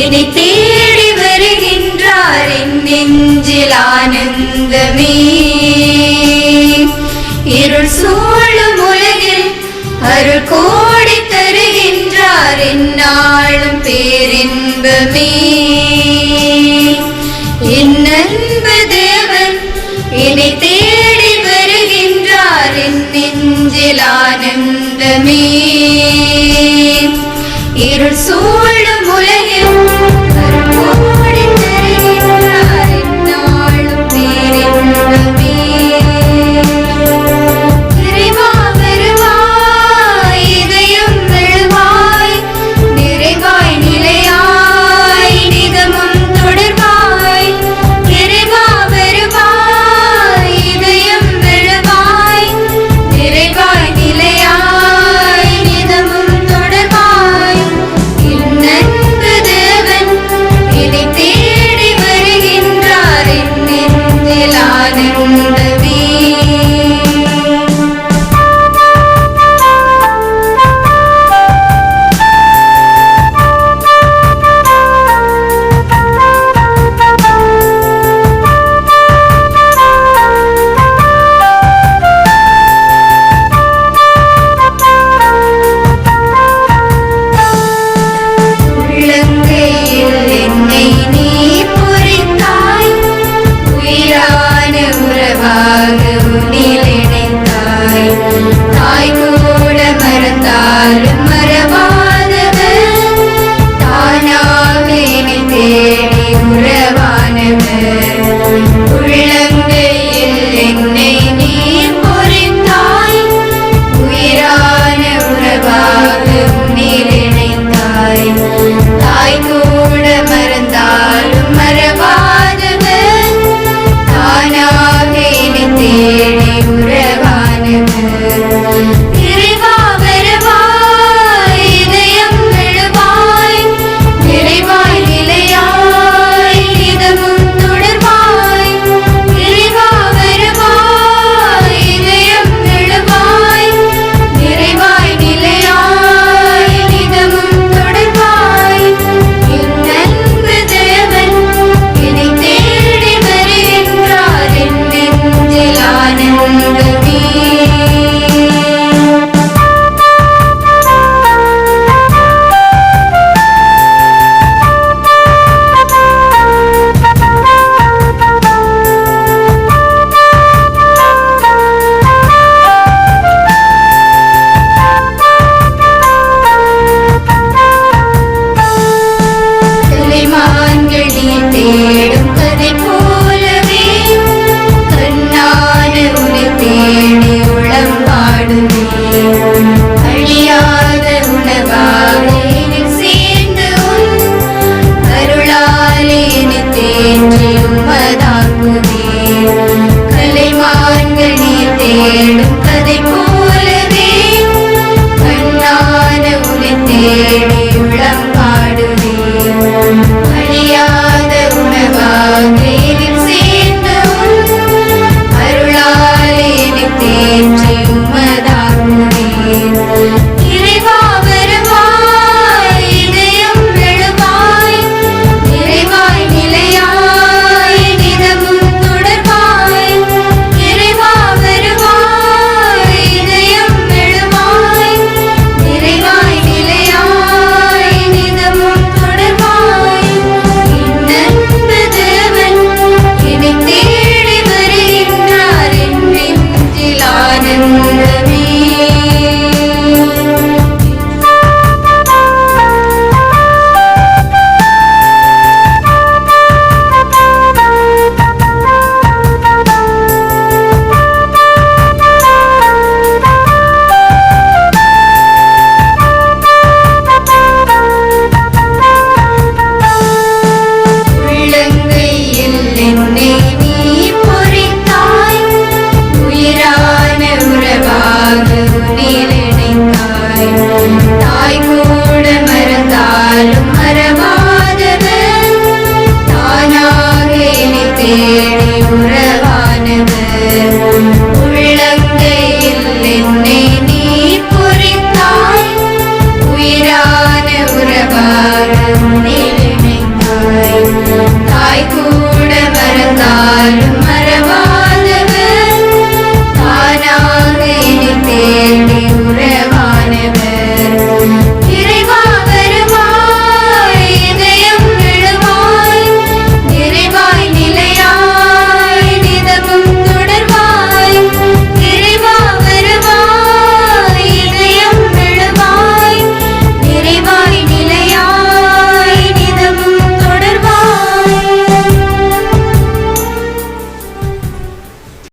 என்னை தேடி வருகின்றார் என் நெஞ்சில் ஆனந்தமே. இருள் சூழும் உலகில் அருள் கோடி தருகின்றார் என்னாலும் பேரின்பமே. என் அன்பு தேவன் என்னை தேடி வருகின்றார் என் நெஞ்சில் ஆனந்தமே. இருள் சூழ்